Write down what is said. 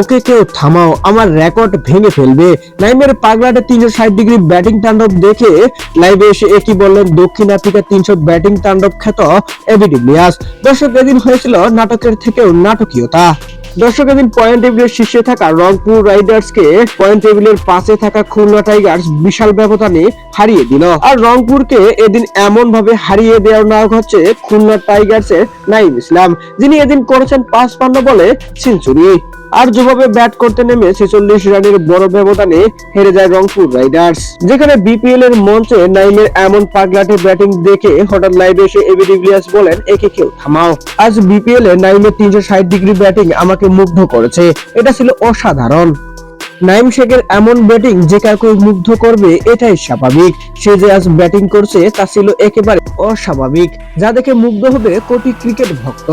ওকে কেউ থামাও, আমার রেকর্ড ভেঙে ফেলবে। নাইমের পাগলাটে তিনশো ষাট ডিগ্রি ব্যাটিং তাণ্ডব দেখে লাইভে এসে একই বললেন, দক্ষিণ আফ্রিকা তিনশো ব্যাটিং তাণ্ডব খ্যাত এবি ডিভিলিয়ার্স দর্শক, এদিন হয়েছিল নাটকের থেকেও নাটকীয়তা। দর্শক, এদিন পয়েন্ট টেবিলের শীর্ষে থাকা রংপুর রাইডার্স কে পয়েন্ট টেবিলের পাশে থাকা খুলনা টাইগার্স বিশাল ব্যবধানে হারিয়ে দিল। আর রংপুরকে এদিন এমন ভাবে হারিয়ে দেওয়ার নায়ক হচ্ছে খুলনা টাইগার্স এর নাইম ইসলাম, যিনি এদিন করেছেন পাঁচ পান্ন বলে সেঞ্চুরি আর যেভাবে ব্যাট করতে নেমে ছেচল্লিশ রানের বড় ব্যবধানে হেরে যায় রংপুর রাইডার্স। যেখানে বিপিএল এর মঞ্চে নাইমের এমন পাগলাটে ব্যাটিং দেখে হঠাৎ লাইভে এসে এবি ডিভিলিয়ার্স বলেন, একে কেউ থামাও। আজ বিপিএল এ নাইমের তিনশো ষাট ডিগ্রি ব্যাটিং আমাকে মুগ্ধ করেছে। এটা ছিল অসাধারণ। নাইম শেখের এমন ব্যাটিং যে কাউকে মুগ্ধ করবে, এটাই স্বাভাবিক। সে যে আজ ব্যাটিং করছে, তা ছিল একেবারে অস্বাভাবিক। যা দেখে মুগ্ধ হবে কোটি ক্রিকেট ভক্ত।